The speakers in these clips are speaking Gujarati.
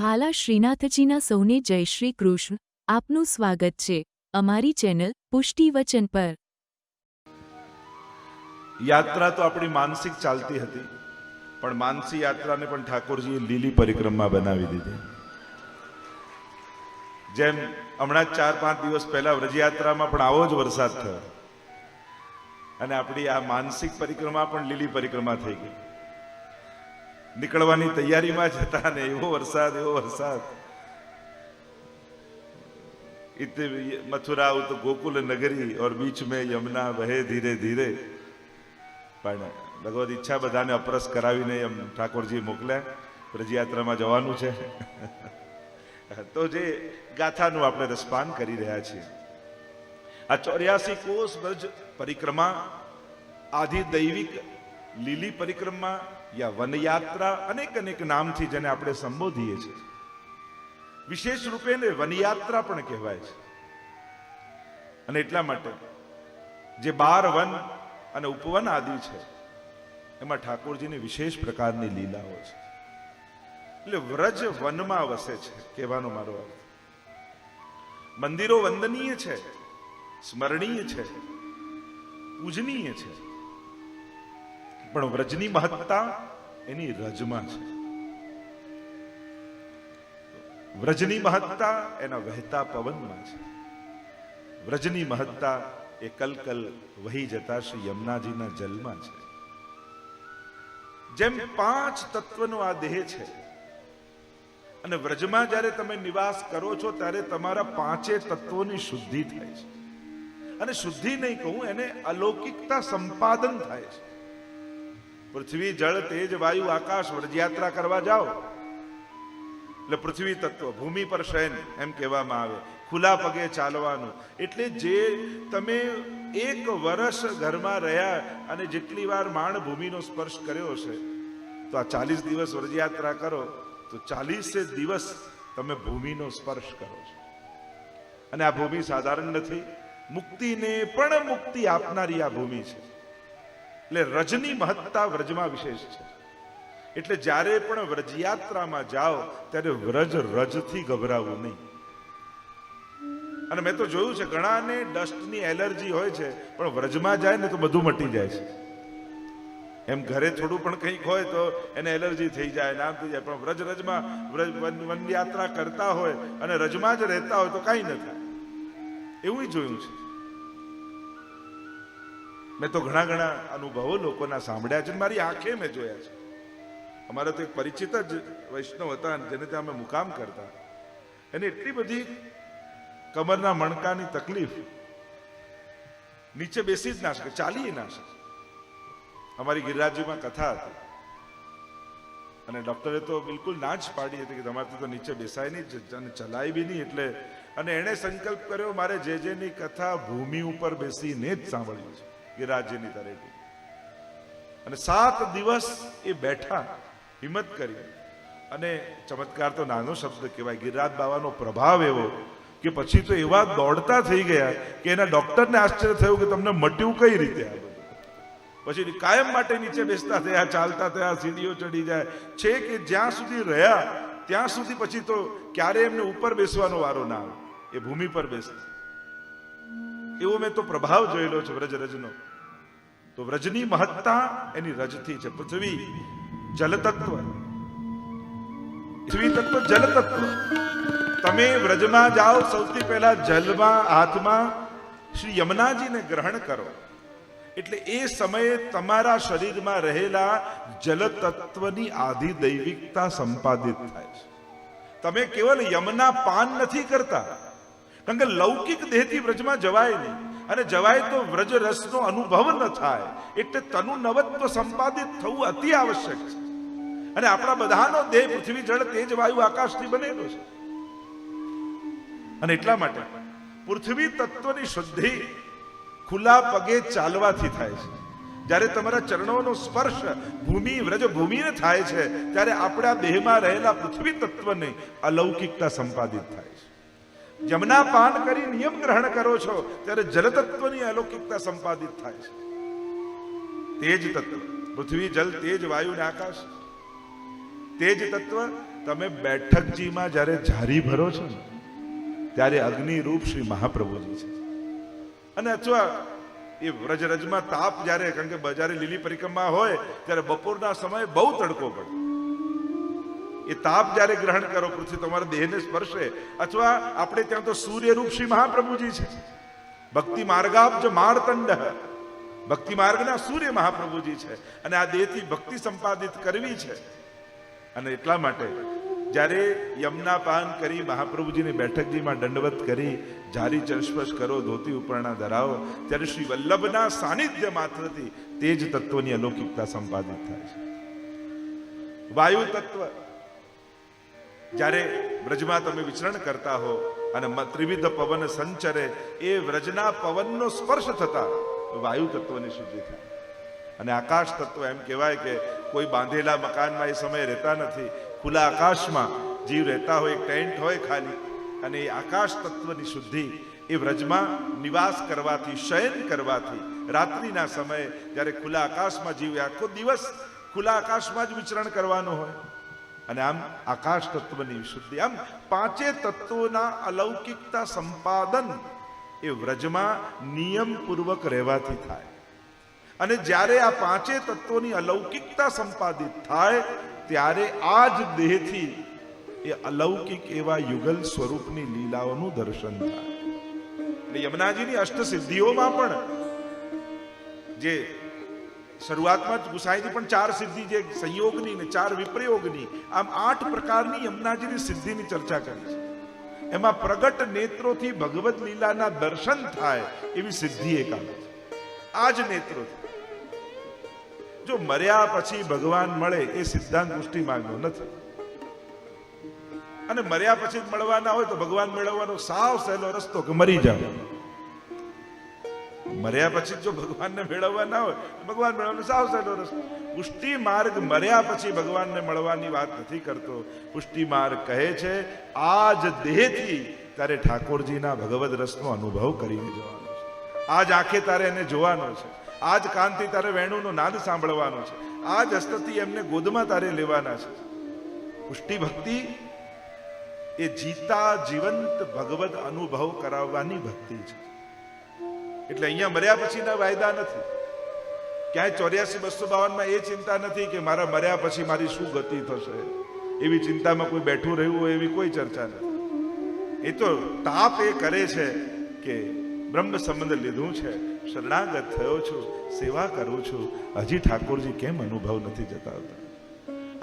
વહાલા શ્રીનાથજીના સૌને જય શ્રી કૃષ્ણ. આપનું સ્વાગત છે અમારી ચેનલ પુષ્ટિ વચન પર. યાત્રા તો આપણી માનસિક ચાલતી હતી, પણ માનસી યાત્રાને પણ ઠાકોરજીએ લીલી પરિક્રમા બનાવી દીધી. જેમ હમણાં ચાર પાંચ દિવસ પહેલા વ્રજયાત્રામાં પણ આવો જ વરસાદ થયો, અને આપણી આ માનસિક પરિક્રમા પણ લીલી પરિક્રમા થઈ ગઈ. નીકળવાની તૈયારીમાં જ હતા ને, એવો વરસાદ એવો વરસાદ. મથુરા તો ગોકુલ નગરી ઓર બીચ મેં યમુના વહે ધીરે ધીરે. પણ ભગવત ઈચ્છા બધાને અપરસ કરાવીને એમ ઠાકોરજી મોકલ્યા. વ્રજયાત્રામાં જવાનું છે. તો જે ગાથાનું આપણે રસપાન કરી રહ્યા છીએ. આ ચોર્યાસી કોષ વ્રજ પરિક્રમા, આધિ દૈવિક લીલી પરિક્રમા યા વનયાત્રા અનેક અનેક નામથી જેને આપણે સંબોધીએ છીએ. વિશેષ રૂપે વનયાત્રા પણ કહેવાય છે. અને એટલા માટે જે બાર વન અને ઉપવન આદિ છે, એમાં ઠાકોરજીની વિશેષ પ્રકારની લીલાઓ છે. એટલે વ્રજ વનમાં વસે છે, કહેવાનો મારો અર્થ. મંદિરો વંદનીય છે, સ્મરણીય છે, પૂજનીય છે. પણ વ્રજની મહત્તા એની રજમાં છે. વ્રજની મહત્તા એના વહેતા પવનમાં છે. વ્રજની મહત્તા એ કલકલ વહી જતા શ્રી યમુનાજીના જલમાં છે. જેમ પાંચ તત્વનો આ દેહ છે, અને વ્રજમાં જ્યારે તમે નિવાસ કરો છો, ત્યારે તમારા પાંચે તત્વોની શુદ્ધિ થાય છે. અને શુદ્ધિ નહીં કહું, એને અલૌકિકતા સંપાદન થાય છે. પૃથ્વી, જળ, તેજ, વાયુ, આકાશ વ્રજયાત્રા કરવા જાઓ. એટલે પૃથ્વી તત્વ, ભૂમિ પર શયન એમ કહેવામાં આવે. ખુલ્લા પગે ચાલવાનું. એટલે જે તમે એક વર્ષ ઘરમાં રહ્યા અને જેટલી વાર માણ ભૂમિનો સ્પર્શ કર્યો છે તો આ ચાલીસ દિવસ વ્રજયાત્રા કરો, તો ચાલીસે દિવસ તમે ભૂમિનો સ્પર્શ કરો છો. અને આ ભૂમિ સાધારણ નથી. મુક્તિને પણ મુક્તિ આપનારી આ ભૂમિ છે. એટલે રજની મહત્તા વ્રજમાં વિશેષ છે. એટલે જ્યારે પણ વ્રજયાત્રામાં જાઓ, ત્યારે વ્રજ રજથી ગભરાવું નહીં. અને મેં તો જોયું છે, ઘણાને ડસ્ટની એલર્જી હોય છે, પણ વ્રજમાં જાય ને તો બધું મટી જાય છે. એમ ઘરે થોડું પણ કંઈક હોય તો એને એલર્જી થઈ જાય નામ થઈ જાય. પણ વ્રજ રજમાં વ્રજ વન વન કરતા હોય અને રજમાં જ રહેતા હોય તો કાંઈ ન થાય. એવું જોયું છે. મેં તો ઘણા ઘણા અનુભવો લોકોના સાંભળ્યા છે મારી આંખે મેં જોયા છે. અમારા તો એક પરિચિત જ વૈષ્ણવ હતા જેને ત્યાં અમે મુકામ કરતા. એને એટલી બધી કમરના મણકાની તકલીફ. નીચે બેસી જ ના શકે ચાલી ના શકે. અમારી ગિરિરાજજીમાં કથા હતી. અને ડોક્ટરે તો બિલકુલ ના જ પાડી હતી કે તમારાથી તો નીચે બેસાય નહીં અને ચલાય બી નહીં એટલે. અને એણે સંકલ્પ કર્યો, મારે જે જેની કથા ભૂમિ ઉપર બેસીને જ સાંભળવી છે. ગિરિરાજજીની તરેટી અને સાત દિવસ એ બેઠા, હિંમત કરી. અને ચમત્કાર તો નાનો શબ્દ કહેવાય, ગિરિરાજ બાવાનો પ્રભાવ એવો કે પછી તો એવા દોડતા થઈ ગયા કે એના ડોક્ટરને આશ્ચર્ય થયું કે તમને મટ્યું કઈ રીતે આ પછી કાયમ માટે નીચે બેસતા થયા, ચાલતા થયા, સીડીઓ ચડી જાય. છે કે જ્યાં સુધી રહ્યા, ત્યાં સુધી પછી તો ક્યારે એમને ઉપર બેસવાનો વારો ના આવે. એ ભૂમિ પર બેસે એવો મેં તો પ્રભાવ જોયેલો છે વ્રજરજનો રજનો. તો વ્રજની મહત્તા એની રજથી છે પૃથ્વી જલતત્વ. પૃથ્વી તત્વ જલતત્વ. તમે વ્રજમાં જાઓ, સૌથી પહેલા જલમાં, હાથમાં શ્રી યમુનાજીને ગ્રહણ કરો. એટલે એ સમયે તમારા શરીરમાં રહેલા જલ તત્વની આધિ દૈવિકતા સંપાદિત થાય છે. તમે કેવલ યમના પાન નથી કરતા. કારણ કે લૌકિક દેહથી વ્રજમાં જવાય નહીં. અને જવાય તો વ્રજ રસનો અનુભવ ન થાય. એટલે તનુ નવત્વ સંપાદિત થવું અતિ આવશ્યક છે. અને આપણા બધાનો દેહ પૃથ્વી જળ તેજ વાયુ આકાશથી બનેલો છે. અને એટલા માટે પૃથ્વી તત્વની શુદ્ધિ ખુલ્લા પગે ચાલવાથી થાય છે. જ્યારે તમારા ચરણોનો સ્પર્શ ભૂમિ વ્રજ ભૂમિને થાય છે, ત્યારે આપણા દેહમાં રહેલા પૃથ્વી તત્વની અલૌકિકતા સંપાદિત થાય છે. જમના પાન કરી નિયમ ગ્રહણ કરો છો, ત્યારે જલ તત્વની અલૌકિકતા સંપાદિત થાય છે. તેજ તત્વ, પૃથ્વી, જલ, તેજ, વાયુ ને આકાશ. તેજ તત્વ તમે બેઠકજીમાં જ્યારે ઝારી ભરો છો ત્યારે અગ્નિરૂપ શ્રી મહાપ્રભુજી છે. અને અથવા એ વ્રજરજમાં તાપ જ્યારે, કારણ કે બજારે લીલી પરિક્રમા હોય, ત્યારે બપોરના સમયે બહુ તડકો પડે. એ તાપ જ્યારે ગ્રહણ કરો, પૃથ્વી તમારા દેહને સ્પર્શે. અથવા આપણે ત્યાં તો સૂર્યરૂપ શ્રી મહાપ્રભુજી છે. ભક્તિ માર્ગાબ્જ માળતંડ ભક્તિ માર્ગના સૂર્ય મહાપ્રભુજી છે. અને આ દેહથી ભક્તિ સંપાદિત કરવી છે. અને એટલા માટે જ્યારે યમના પાન કરી, મહાપ્રભુજીની બેઠકજીમાં દંડવત કરી, જારી ચરસ્પર્શ કરો, ધોતી ઉપરણા ધરાવો, ત્યારે શ્રી વલ્લભના સાનિધ્ય માત્રથી તેજ તત્વની અલૌકિકતા સંપાદિત થાય છે. વાયુ તત્વ જ્યારે વ્રજમાં તમે વિચરણ કરતા હો અને ત્રિવિધ પવન સંચરે, એ વ્રજના પવનનો સ્પર્શ થતા વાયુ તત્વની શુદ્ધિ થાય. અને આકાશ તત્વ એમ કહેવાય કે કોઈ બાંધેલા મકાનમાં એ સમયે રહેતા નથી. ખુલ્લા આકાશમાં જીવ રહેતા હોય ટેન્ટ હોય ખાલી, અને એ આકાશ તત્વની શુદ્ધિ એ વ્રજમાં નિવાસ કરવાથી, શયન કરવાથી, રાત્રિના સમયે જ્યારે ખુલ્લા આકાશમાં જીવે, આખો દિવસ ખુલ્લા આકાશમાં જ વિચરણ કરવાનો હોય. અને આમ આકાશ તત્વની વિશુદ્ધિ. આમ પાંચે તત્વોના અલૌકિકતા સંપાદન એ વ્રજમાં નિયમપૂર્વક રહેવાથી થાય. અને જ્યારે આ પાંચે તત્વોની અલૌકિકતા સંપાદિત થાય, ત્યારે આ જ દેહથી એ અલૌકિક એવા યુગલ સ્વરૂપની લીલાઓનું દર્શન થાય. એટલે યમુનાજીની અષ્ટસિદ્ધિઓમાં પણ જે શરૂઆતમાં જ ગુસાઈની પણ ચાર સિદ્ધિ જે સંયોગની ને ચાર વિપ્રયોગની, આમ આઠ પ્રકારની યમુનાજીની સિદ્ધિની ચર્ચા કરી છે. એમાં પ્રગટ નેત્રોથી ભગવત લીલાના દર્શન થાય એવી સિદ્ધિ એક આવે છે. આ જ નેત્રોથી જો મર્યા પછી ભગવાન મળે એ સિદ્ધાંત પુષ્ટિ માર્ગનો નથી. અને મર્યા પછી મળવાના હોય તો ભગવાન મેળવવાનો સાવ સહેલો રસ્તો કે મરી જાવ. મર્યા પછી જો ભગવાનને મેળવવા ના હોય ભગવાન મેળવવાનો સાવ સહેલો રસ્તો. પુષ્ટિ માર્ગ મર્યા પછી ભગવાનને મળવાની વાત નથી કરતો. પુષ્ટિ માર્ગ કહે છે આ જ દેહથી તારે ઠાકોરજીના ભગવદ રસનો અનુભવ કરીને જવાનો છે. આજ આંખે તારે એને જોવાનો છે. આજ કાનથી તારે વેણુનો નાદ સાંભળવાનો છે. આજ હસ્તથી એમને ગોદમાં તારે લેવાના છે. પુષ્ટિ ભક્તિ એ જીતા જીવંત ભગવદ અનુભવ કરાવવાની ભક્તિ છે. એટલે અહીંયા મર્યા પછીના વાયદા નથી. ક્યાંય ચોર્યાસી બસો બાવનમાં એ ચિંતા નથી કે મારા મર્યા પછી મારી શું ગતિ થશે. એવી ચિંતામાં કોઈ બેઠું રહ્યું હોય એવી કોઈ ચર્ચા નથી. એ તો તાપ એ કરે છે કે બ્રહ્મ સંબંધ લીધું છે. શરણાગત થયો છું, સેવા કરું છું. હજી ઠાકોરજી કેમ અનુભવ નથી જતાવતા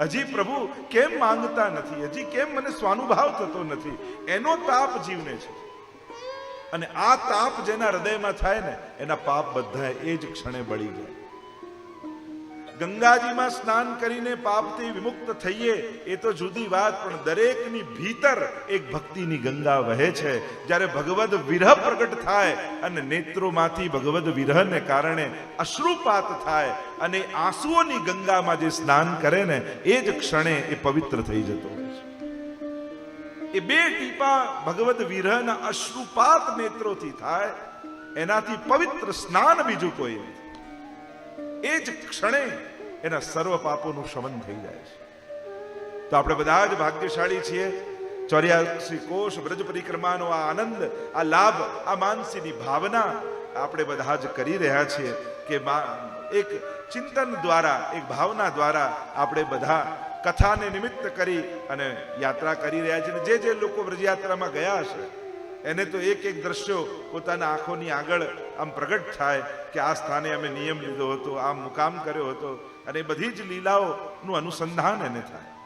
હજી પ્રભુ કેમ માંગતા નથી? હજી કેમ મને સ્વાનુભાવ થતો નથી? એનો તાપ જીવને છે. અને આ તાપ જેના હૃદયમાં થાય ને, એના પાપ બધા એ જ ક્ષણે બળી જાય. ગંગાજીમાં સ્નાન કરીને પાપથી વિમુક્ત થઈએ, એ તો જુદી વાત, પણ દરેકની ભીતર એક ભક્તિની ગંગા વહે છે. જ્યારે ભગવદ વિરહ પ્રગટ થાય અને નેત્રોમાંથી ભગવદ વિરહને કારણે અશ્રુપાત થાય અને આંસુઓની ગંગામાં જે સ્નાન કરે ને, એ જ ક્ષણે એ પવિત્ર થઈ જતો હોય છે. એ બે ટીપા ભગવદ વિરહના અશ્રુપાત નેત્રોથી થાય, એનાથી પવિત્ર સ્નાન બીજું કોઈ એ જ ક્ષણે એના સર્વ પાપોનું શમન થઈ જાય છે. તો આપણે બધા જ ભાગ્યશાળી છીએ. ચોર્યાસી કોષ બ્રજ પરિક્રમાનો આ આનંદ, આ લાભ, આ માનસીની ભાવના આપણે બધા જ કરી રહ્યા છીએ કે એક ચિંતન દ્વારા, એક ભાવના દ્વારા આપણે બધા કથાને નિમિત્ત કરી અને યાત્રા કરી રહ્યા અને જે જે લોકો વ્રજયાત્રામાં ગયા હશે, એને તો એક એક દ્રશ્યો પોતાના આંખોની આગળ આમ પ્રગટ થાય કે આ સ્થાને અમે નિયમ લીધો હતો, આમ મુકામ કર્યો હતો અને બધી જ લીલાઓનું અનુસંધાન એને થાય.